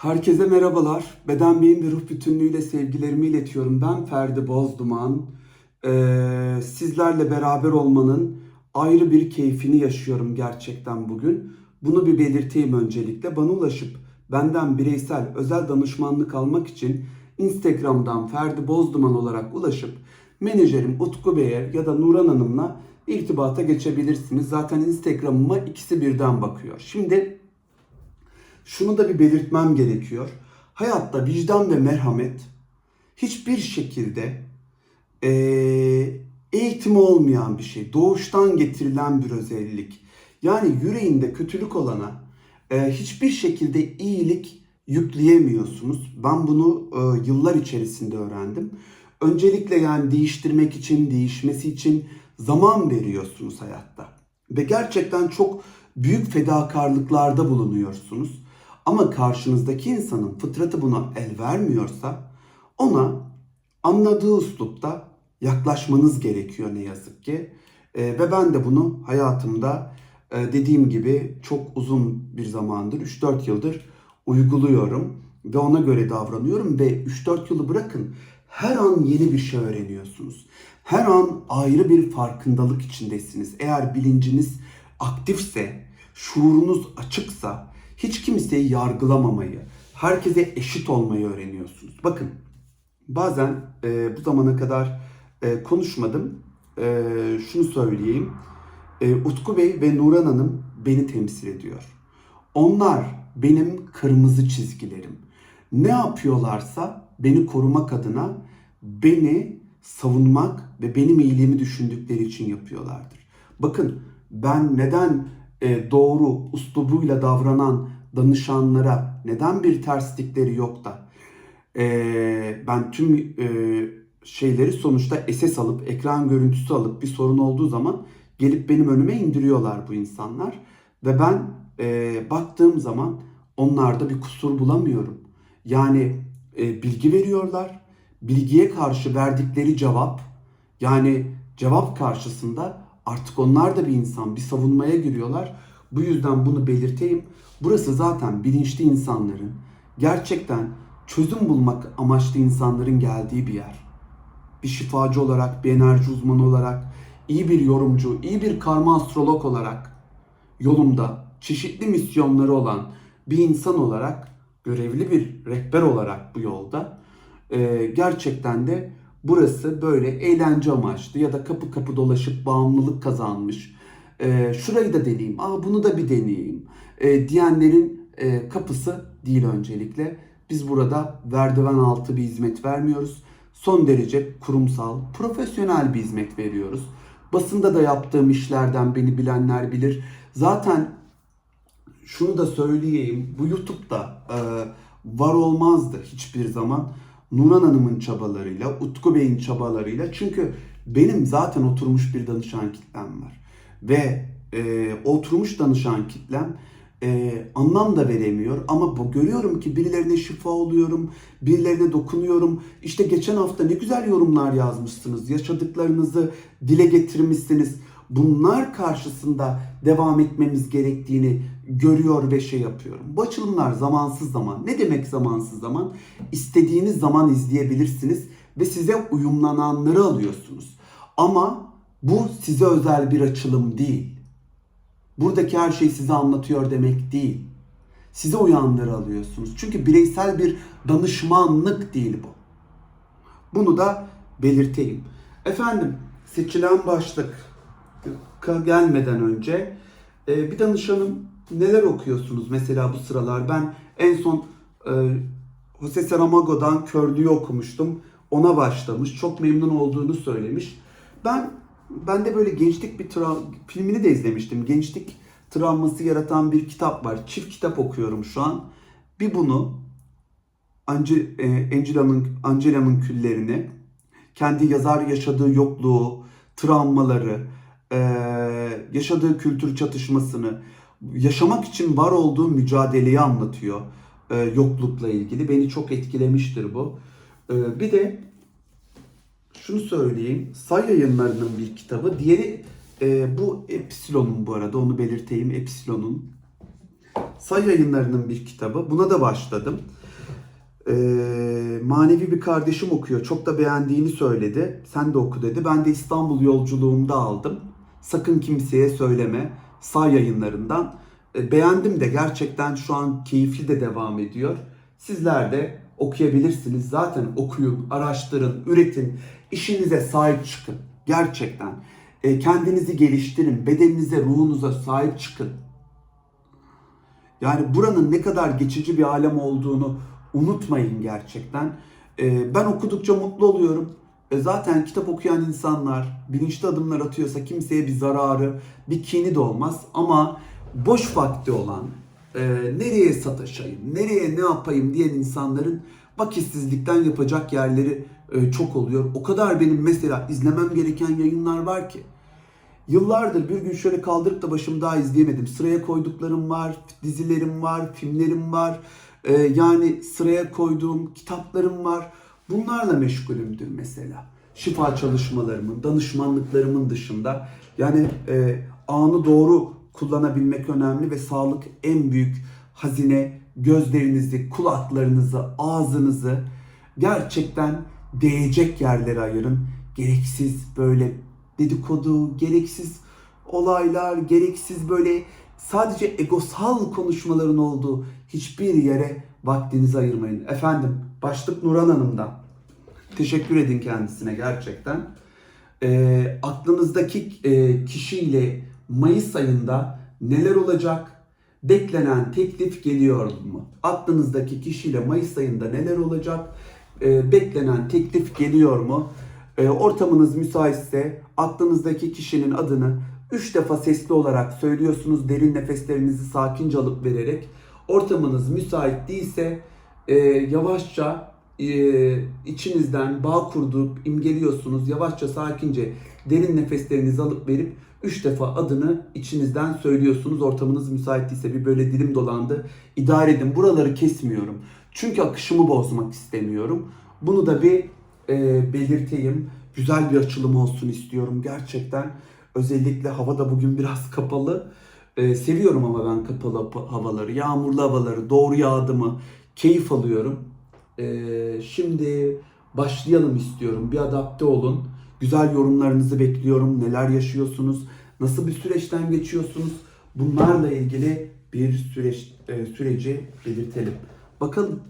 Herkese merhabalar. Beden, beyin ve ruh bütünlüğüyle sevgilerimi iletiyorum. Ben Ferdi Bozduman. Ee, sizlerle beraber olmanın ayrı bir keyfini yaşıyorum gerçekten bugün. Bunu bir belirteyim öncelikle. Bana ulaşıp benden bireysel özel danışmanlık almak için Instagram'dan Ferdi Bozduman olarak ulaşıp menajerim Utku Bey'e ya da Nuran Hanım'la irtibata geçebilirsiniz. Zaten Instagram'ıma ikisi birden bakıyor. Şimdi şunu da bir belirtmem gerekiyor. Hayatta vicdan ve merhamet hiçbir şekilde eee eğitimi olmayan bir şey. Doğuştan getirilen bir özellik. Yani yüreğinde kötülük olana eee, hiçbir şekilde iyilik yükleyemiyorsunuz. Ben bunu eee, yıllar içerisinde öğrendim. Öncelikle yani değiştirmek için, değişmesi için zaman veriyorsunuz hayatta. Ve gerçekten çok büyük fedakarlıklarda bulunuyorsunuz. Ama karşınızdaki insanın fıtratı buna el vermiyorsa ona anladığı üslupta yaklaşmanız gerekiyor ne yazık ki. Ee, ve ben de bunu hayatımda e, dediğim gibi çok uzun bir zamandır 3-4 yıldır uyguluyorum ve ona göre davranıyorum ve 3-4 yılı bırakın her an yeni bir şey öğreniyorsunuz. Her an ayrı bir farkındalık içindesiniz. Eğer bilinciniz aktifse, şuurunuz açıksa hiç kimseyi yargılamamayı, herkese eşit olmayı öğreniyorsunuz. Bakın bazen e, bu zamana kadar e, konuşmadım. E, şunu söyleyeyim. E, Utku Bey ve Nuran Hanım beni temsil ediyor. Onlar benim kırmızı çizgilerim. Ne yapıyorlarsa beni korumak adına beni savunmak ve benim iyiliğimi düşündükleri için yapıyorlardır. Bakın ben neden e, doğru uslubuyla davranan danışanlara neden bir terslikleri yok da e, ben tüm e, şeyleri sonuçta SS alıp ekran görüntüsü alıp bir sorun olduğu zaman gelip benim önüme indiriyorlar bu insanlar ve ben baktığım zaman onlarda bir kusur bulamıyorum. Yani bilgi veriyorlar. Bilgiye karşı verdikleri cevap yani cevap karşısında artık onlar da bir insan, bir savunmaya giriyorlar. Bu yüzden bunu belirteyim. Burası zaten bilinçli insanların, gerçekten çözüm bulmak amaçlı insanların geldiği bir yer. Bir şifacı olarak, bir enerji uzmanı olarak, iyi bir yorumcu, iyi bir karma astrolog olarak yolumda çeşitli misyonları olan bir insan olarak, görevli bir rehber olarak bu yolda gerçekten de burası böyle eğlence amaçlı ya da kapı kapı dolaşıp bağımlılık kazanmış. E, şurayı da deneyeyim, aa bunu da bir deneyeyim e, diyenlerin e, kapısı değil öncelikle. Biz burada verdiven altı bir hizmet vermiyoruz. Son derece kurumsal, profesyonel bir hizmet veriyoruz. Basında da yaptığım işlerden beni bilenler bilir. Zaten şunu da söyleyeyim. Bu YouTube'da e, var olmazdı hiçbir zaman. Nuran Hanım'ın çabalarıyla, Utku Bey'in çabalarıyla. Çünkü benim zaten oturmuş bir danışan kitlem var. Ve e, oturmuş danışan kitlem e, anlam da veremiyor. Ama bu görüyorum ki birilerine şifa oluyorum, birilerine dokunuyorum. İşte geçen hafta ne güzel yorumlar yazmışsınız, yaşadıklarınızı dile getirmişsiniz. Bunlar karşısında devam etmemiz gerektiğini görüyor ve şey yapıyorum. Bu açılımlar zamansız zaman. Ne demek zamansız zaman? İstediğiniz zaman izleyebilirsiniz ve size uyumlananları alıyorsunuz. Ama bu size özel bir açılım değil. Buradaki her şey size anlatıyor demek değil. Size uyanları alıyorsunuz. Çünkü bireysel bir danışmanlık değil bu. Bunu da belirteyim. Efendim seçilen başlık gelmeden önce e, bir danışanım neler okuyorsunuz mesela bu sıralar? Ben en son e, Jose Saramago'dan Körlüğü okumuştum. Ona başlamış. Çok memnun olduğunu söylemiş. Ben ben de böyle gençlik bir tra filmini de izlemiştim. Gençlik travması yaratan bir kitap var. Çift kitap okuyorum şu an. Bir bunu e, Angela'nın Angela'nın küllerini, kendi yazar yaşadığı yokluğu, travmaları, e, yaşadığı kültür çatışmasını, yaşamak için var olduğu mücadeleyi anlatıyor e, yoklukla ilgili. Beni çok etkilemiştir bu. E, bir de şunu söyleyeyim. Say yayınlarının bir kitabı. Diğeri e, bu Epsilon'un bu arada onu belirteyim. Epsilon'un. Say yayınlarının bir kitabı. Buna da başladım. Ee, manevi bir kardeşim okuyor. Çok da beğendiğini söyledi. Sen de oku dedi. Ben de İstanbul yolculuğumda aldım. Sakın kimseye söyleme. Say yayınlarından. Ee, beğendim de gerçekten şu an keyifli de devam ediyor. Sizler de okuyabilirsiniz. Zaten okuyun, araştırın, üretin. İşinize sahip çıkın. Gerçekten. Ee, kendinizi geliştirin. Bedeninize, ruhunuza sahip çıkın. Yani buranın ne kadar geçici bir alem olduğunu unutmayın gerçekten. Ee, ben okudukça mutlu oluyorum. E zaten kitap okuyan insanlar bilinçli adımlar atıyorsa kimseye bir zararı, bir kini de olmaz. Ama boş vakti olan, e, nereye sataşayım, nereye ne yapayım diyen insanların vakitsizlikten yapacak yerleri e, çok oluyor. O kadar benim mesela izlemem gereken yayınlar var ki. Yıllardır bir gün şöyle kaldırıp da başımı daha izleyemedim. Sıraya koyduklarım var, dizilerim var, filmlerim var. Ee, yani sıraya koyduğum kitaplarım var. Bunlarla meşgulümdür mesela. Şifa çalışmalarımın, danışmanlıklarımın dışında. Yani e, anı doğru kullanabilmek önemli ve sağlık en büyük hazine. Gözlerinizi, kulaklarınızı, ağzınızı gerçekten değecek yerlere ayırın. Gereksiz böyle dedikodu, gereksiz olaylar, gereksiz böyle sadece egosal konuşmaların olduğu hiçbir yere vaktinizi ayırmayın. Efendim, başlık Nurhan Hanım'dan. Teşekkür edin kendisine gerçekten. Ee, aklınızdaki e, kişiyle Mayıs ayında neler olacak? Beklenen teklif geliyor mu? Aklınızdaki kişiyle Mayıs ayında neler olacak? Ee, beklenen teklif geliyor mu? E, ortamınız müsaitse aklınızdaki kişinin adını 3 defa sesli olarak söylüyorsunuz. Derin nefeslerinizi sakince alıp vererek. Ortamınız müsait değilse e, yavaşça e, içinizden bağ kurdup imgeliyorsunuz. Yavaşça sakince derin nefeslerinizi alıp verip 3 defa adını içinizden söylüyorsunuz. Ortamınız müsait değilse bir böyle dilim dolandı. İdare edin. Buraları kesmiyorum. Çünkü akışımı bozmak istemiyorum. Bunu da bir e, belirteyim. Güzel bir açılım olsun istiyorum gerçekten. Özellikle hava da bugün biraz kapalı. E, seviyorum ama ben kapalı hava- havaları, yağmurlu havaları, doğru yağdımı keyif alıyorum. E, şimdi başlayalım istiyorum. Bir adapte olun. Güzel yorumlarınızı bekliyorum. Neler yaşıyorsunuz? Nasıl bir süreçten geçiyorsunuz? Bunlarla ilgili bir süreç e, süreci belirtelim. Bakalım.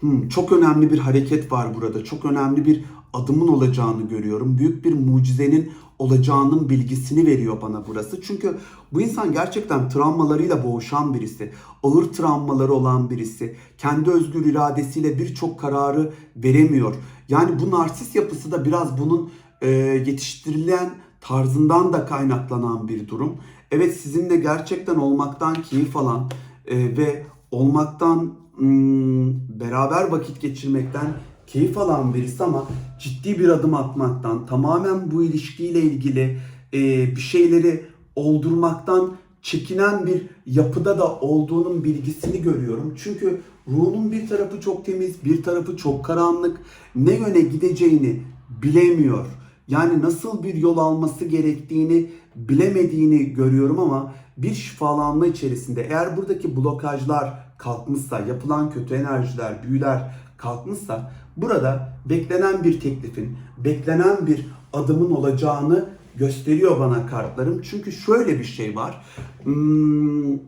Hmm, çok önemli bir hareket var burada. Çok önemli bir adımın olacağını görüyorum. Büyük bir mucizenin olacağının bilgisini veriyor bana burası. Çünkü bu insan gerçekten travmalarıyla boğuşan birisi. Ağır travmaları olan birisi. Kendi özgür iradesiyle birçok kararı veremiyor. Yani bu narsist yapısı da biraz bunun e, yetiştirilen tarzından da kaynaklanan bir durum. Evet sizinle gerçekten olmaktan keyif alan e, ve olmaktan hmm, beraber vakit geçirmekten keyif alan birisi ama ciddi bir adım atmaktan, tamamen bu ilişkiyle ilgili e, bir şeyleri oldurmaktan çekinen bir yapıda da olduğunun bilgisini görüyorum. Çünkü ruhunun bir tarafı çok temiz, bir tarafı çok karanlık. Ne yöne gideceğini bilemiyor. Yani nasıl bir yol alması gerektiğini bilemediğini görüyorum ama bir şifalanma içerisinde eğer buradaki blokajlar kalkmışsa, yapılan kötü enerjiler, büyüler kalkmışsa burada beklenen bir teklifin, beklenen bir adımın olacağını gösteriyor bana kartlarım. Çünkü şöyle bir şey var. Hmm,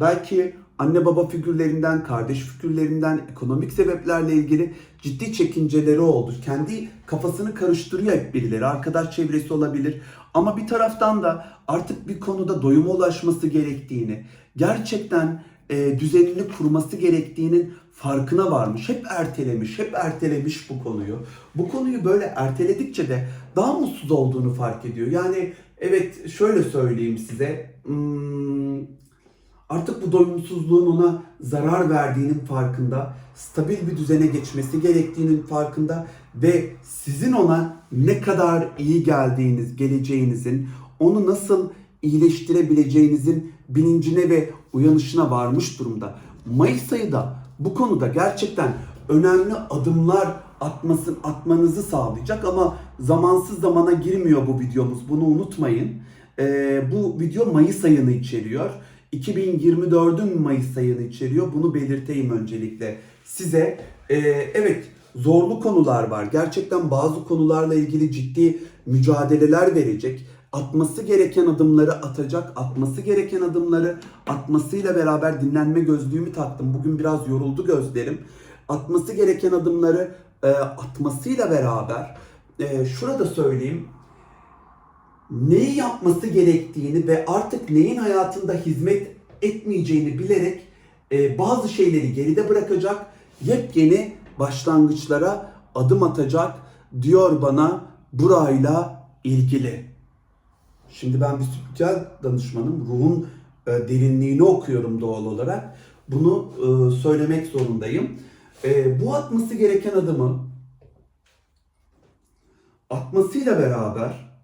belki anne baba figürlerinden, kardeş figürlerinden, ekonomik sebeplerle ilgili ciddi çekinceleri oldu. Kendi kafasını karıştırıyor hep birileri. Arkadaş çevresi olabilir. Ama bir taraftan da artık bir konuda doyuma ulaşması gerektiğini, gerçekten e, düzenini kurması gerektiğinin farkına varmış. Hep ertelemiş, hep ertelemiş bu konuyu. Bu konuyu böyle erteledikçe de daha mutsuz olduğunu fark ediyor. Yani evet şöyle söyleyeyim size. Hmm, artık bu doyumsuzluğun ona zarar verdiğinin farkında, stabil bir düzene geçmesi gerektiğinin farkında ve sizin ona ne kadar iyi geldiğiniz, geleceğinizin, onu nasıl iyileştirebileceğinizin bilincine ve uyanışına varmış durumda. Mayıs ayı da bu konuda gerçekten önemli adımlar atmasın, atmanızı sağlayacak ama zamansız zamana girmiyor bu videomuz. Bunu unutmayın. Ee, bu video Mayıs ayını içeriyor. 2024'ün Mayıs ayını içeriyor. Bunu belirteyim öncelikle size. Ee, evet zorlu konular var. Gerçekten bazı konularla ilgili ciddi mücadeleler verecek. Atması gereken adımları atacak. Atması gereken adımları atmasıyla beraber dinlenme gözlüğümü taktım. Bugün biraz yoruldu gözlerim. Atması gereken adımları e, atmasıyla beraber e, şurada söyleyeyim neyi yapması gerektiğini ve artık neyin hayatında hizmet etmeyeceğini bilerek e, bazı şeyleri geride bırakacak, yepyeni başlangıçlara adım atacak diyor bana burayla ilgili. Şimdi ben bir spiritüel danışmanım. Ruhun e, derinliğini okuyorum doğal olarak. Bunu e, söylemek zorundayım. E, bu atması gereken adımı atmasıyla beraber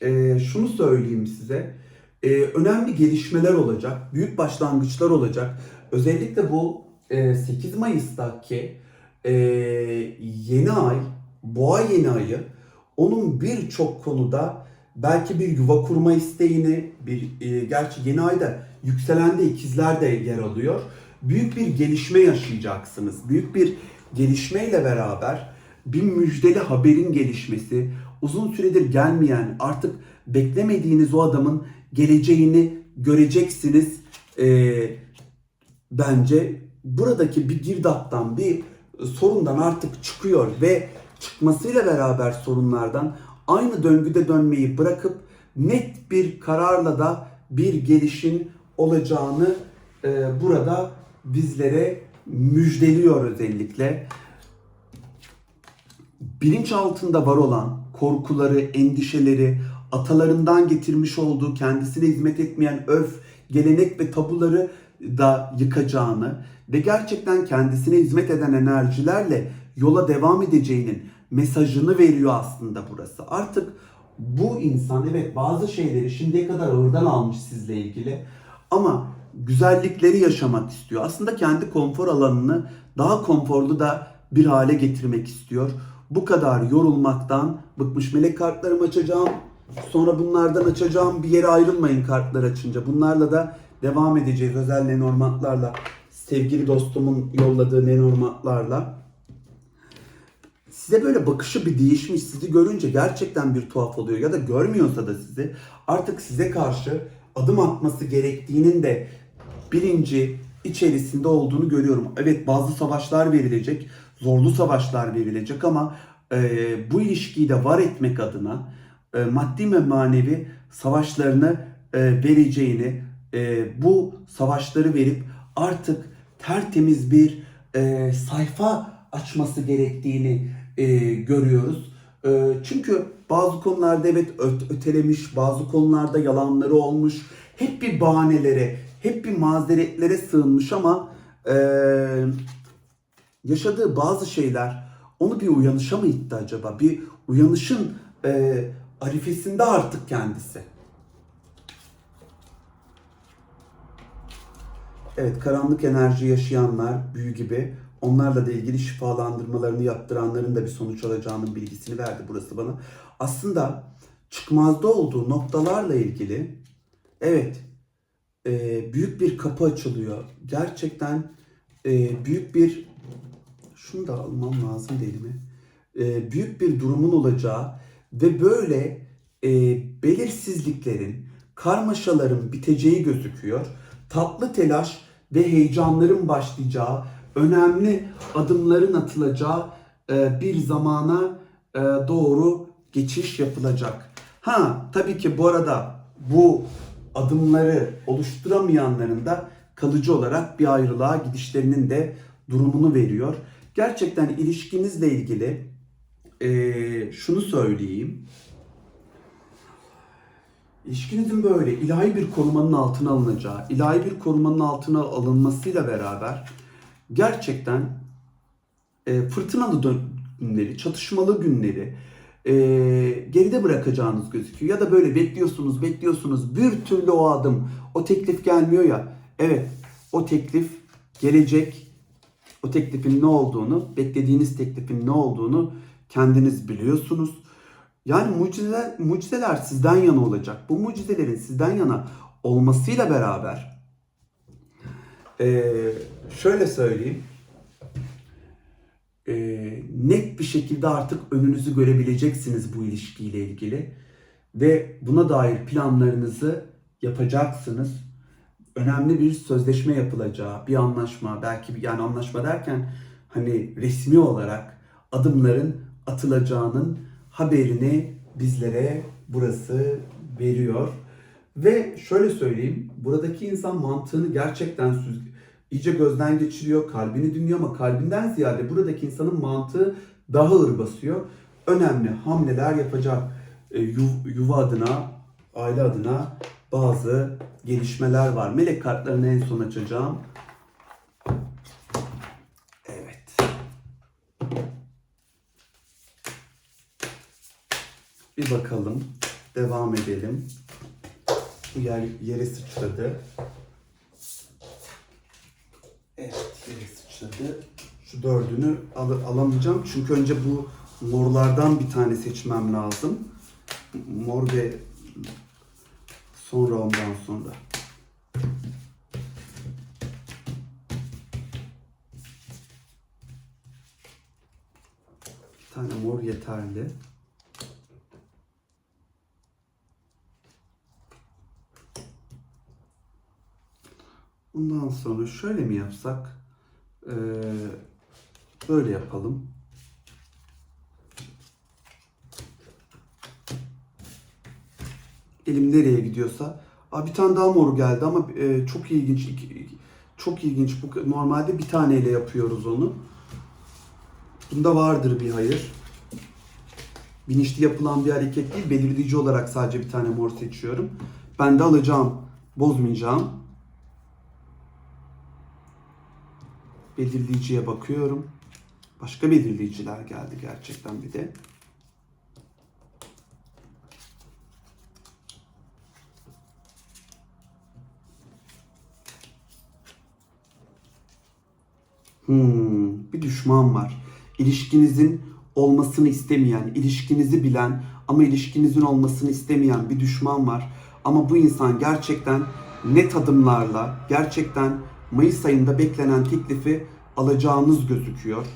e, şunu söyleyeyim size. E, önemli gelişmeler olacak. Büyük başlangıçlar olacak. Özellikle bu e, 8 Mayıs'taki e, yeni ay, boğa yeni ayı onun birçok konuda belki bir yuva kurma isteğini, bir e, gerçi yeni ayda yükselende ikizler de yer alıyor. Büyük bir gelişme yaşayacaksınız. Büyük bir gelişmeyle beraber bir müjdeli haberin gelişmesi, uzun süredir gelmeyen, artık beklemediğiniz o adamın geleceğini göreceksiniz. Ee, bence buradaki bir girdaptan, bir sorundan artık çıkıyor ve çıkmasıyla beraber sorunlardan aynı döngüde dönmeyi bırakıp net bir kararla da bir gelişin olacağını e, burada bizlere müjdeliyor özellikle. Bilinç altında var olan korkuları, endişeleri, atalarından getirmiş olduğu kendisine hizmet etmeyen örf, gelenek ve tabuları da yıkacağını ve gerçekten kendisine hizmet eden enerjilerle yola devam edeceğinin mesajını veriyor aslında burası. Artık bu insan evet bazı şeyleri şimdiye kadar ağırdan almış sizle ilgili ama güzellikleri yaşamak istiyor. Aslında kendi konfor alanını daha konforlu da bir hale getirmek istiyor. Bu kadar yorulmaktan bıkmış melek kartlarımı açacağım. Sonra bunlardan açacağım. Bir yere ayrılmayın kartlar açınca. Bunlarla da devam edeceğiz özel lenormantlarla. Sevgili dostumun yolladığı lenormantlarla. Size böyle bakışı bir değişmiş. Sizi görünce gerçekten bir tuhaf oluyor. Ya da görmüyorsa da sizi artık size karşı adım atması gerektiğinin de bilinci içerisinde olduğunu görüyorum. Evet bazı savaşlar verilecek, zorlu savaşlar verilecek ama e, bu ilişkiyi de var etmek adına e, maddi ve manevi savaşlarını e, vereceğini, e, bu savaşları verip artık tertemiz bir e, sayfa açması gerektiğini e, görüyoruz. E, çünkü bazı konularda evet öt- ötelemiş, bazı konularda yalanları olmuş, hep bir bahanelere, hep bir mazeretlere sığınmış ama e, yaşadığı bazı şeyler onu bir uyanışa mı itti acaba? Bir uyanışın e, arifesinde artık kendisi. Evet, karanlık enerji yaşayanlar, büyü gibi onlarla da ilgili şifalandırmalarını yaptıranların da bir sonuç alacağının bilgisini verdi burası bana. Aslında çıkmazda olduğu noktalarla ilgili evet e, büyük bir kapı açılıyor. Gerçekten e, büyük bir şunu da almam lazım elime. E, büyük bir durumun olacağı ve böyle e, belirsizliklerin, karmaşaların biteceği gözüküyor. Tatlı telaş ve heyecanların başlayacağı, önemli adımların atılacağı e, bir zamana e, doğru geçiş yapılacak. Ha tabii ki bu arada bu adımları oluşturamayanların da kalıcı olarak bir ayrılığa gidişlerinin de durumunu veriyor. Gerçekten ilişkinizle ilgili e, şunu söyleyeyim. İlişkinizin böyle ilahi bir korumanın altına alınacağı, ilahi bir korumanın altına alınmasıyla beraber gerçekten e, fırtınalı günleri, çatışmalı günleri e, geride bırakacağınız gözüküyor. Ya da böyle bekliyorsunuz, bekliyorsunuz bir türlü o adım, o teklif gelmiyor ya. Evet, o teklif gelecek. O teklifin ne olduğunu, beklediğiniz teklifin ne olduğunu kendiniz biliyorsunuz. Yani mucizeler, mucizeler sizden yana olacak. Bu mucizelerin sizden yana olmasıyla beraber ee, şöyle söyleyeyim. Ee, net bir şekilde artık önünüzü görebileceksiniz bu ilişkiyle ilgili. Ve buna dair planlarınızı yapacaksınız. Önemli bir sözleşme yapılacağı, bir anlaşma, belki bir- yani anlaşma derken hani resmi olarak adımların atılacağının haberini bizlere burası veriyor. Ve şöyle söyleyeyim, buradaki insan mantığını gerçekten süz iyice gözden geçiriyor, kalbini dinliyor ama kalbinden ziyade buradaki insanın mantığı daha ağır basıyor. Önemli hamleler yapacak e, yu- yuva adına, aile adına bazı gelişmeler var. Melek kartlarını en son açacağım. Evet. Bir bakalım. Devam edelim. Yer yere sıçradı. Evet sıçradı. Şu dördünü al- alamayacağım. Çünkü önce bu morlardan bir tane seçmem lazım. Mor ve sonra ondan sonra. Bir tane mor yeterli. Bundan sonra şöyle mi yapsak? Ee, böyle yapalım. Elim nereye gidiyorsa. Aa, bir tane daha mor geldi ama e, çok ilginç. Çok ilginç. Bu normalde bir taneyle yapıyoruz onu. Bunda vardır bir hayır. Bilinçli yapılan bir hareket değil. Belirleyici olarak sadece bir tane mor seçiyorum. Ben de alacağım. Bozmayacağım. Belirleyiciye bakıyorum. Başka belirleyiciler geldi gerçekten bir de. Hmm, bir düşman var. İlişkinizin olmasını istemeyen, ilişkinizi bilen ama ilişkinizin olmasını istemeyen bir düşman var. Ama bu insan gerçekten net adımlarla, gerçekten Mayıs ayında beklenen teklifi alacağınız gözüküyor.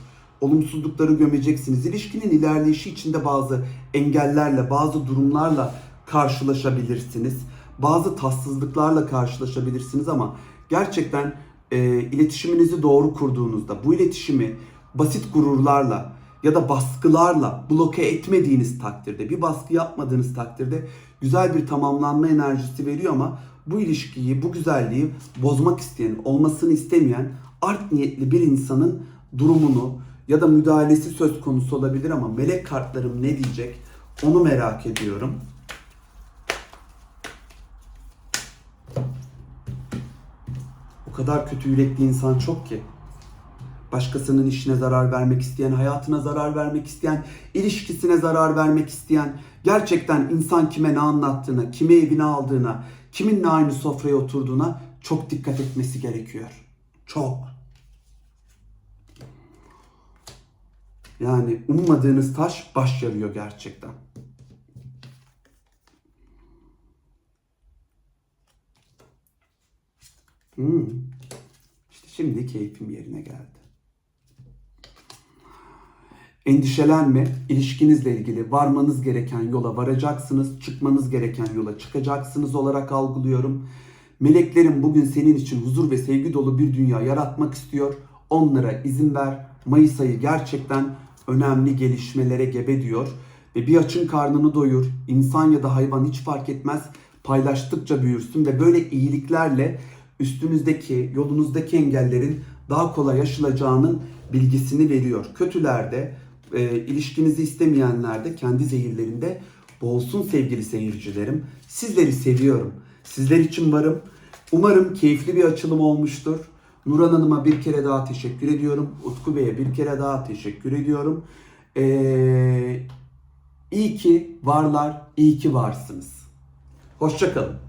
Olumsuzlukları gömeceksiniz. İlişkinin ilerleyişi içinde bazı engellerle, bazı durumlarla karşılaşabilirsiniz. Bazı tatsızlıklarla karşılaşabilirsiniz ama gerçekten e, iletişiminizi doğru kurduğunuzda bu iletişimi basit gururlarla ya da baskılarla bloke etmediğiniz takdirde, bir baskı yapmadığınız takdirde güzel bir tamamlanma enerjisi veriyor ama bu ilişkiyi, bu güzelliği bozmak isteyen, olmasını istemeyen art niyetli bir insanın durumunu ya da müdahalesi söz konusu olabilir ama melek kartlarım ne diyecek onu merak ediyorum. O kadar kötü yürekli insan çok ki. Başkasının işine zarar vermek isteyen, hayatına zarar vermek isteyen, ilişkisine zarar vermek isteyen, gerçekten insan kime ne anlattığına, kimi evine aldığına, kiminle aynı sofraya oturduğuna çok dikkat etmesi gerekiyor. Çok. Yani ummadığınız taş baş yarıyor gerçekten. Hmm. İşte şimdi keyfim yerine geldi. Endişelenme, ilişkinizle ilgili varmanız gereken yola varacaksınız, çıkmanız gereken yola çıkacaksınız olarak algılıyorum. Meleklerim bugün senin için huzur ve sevgi dolu bir dünya yaratmak istiyor. Onlara izin ver. Mayıs ayı gerçekten önemli gelişmelere gebe diyor. Ve bir açın karnını doyur. İnsan ya da hayvan hiç fark etmez. Paylaştıkça büyürsün ve böyle iyiliklerle üstünüzdeki, yolunuzdaki engellerin daha kolay aşılacağının bilgisini veriyor. Kötülerde, e, ilişkinizi istemeyenler de kendi zehirlerinde boğulsun sevgili seyircilerim. Sizleri seviyorum. Sizler için varım. Umarım keyifli bir açılım olmuştur. Nurhan Hanım'a bir kere daha teşekkür ediyorum. Utku Bey'e bir kere daha teşekkür ediyorum. Ee, iyi ki varlar, iyi ki varsınız. Hoşçakalın.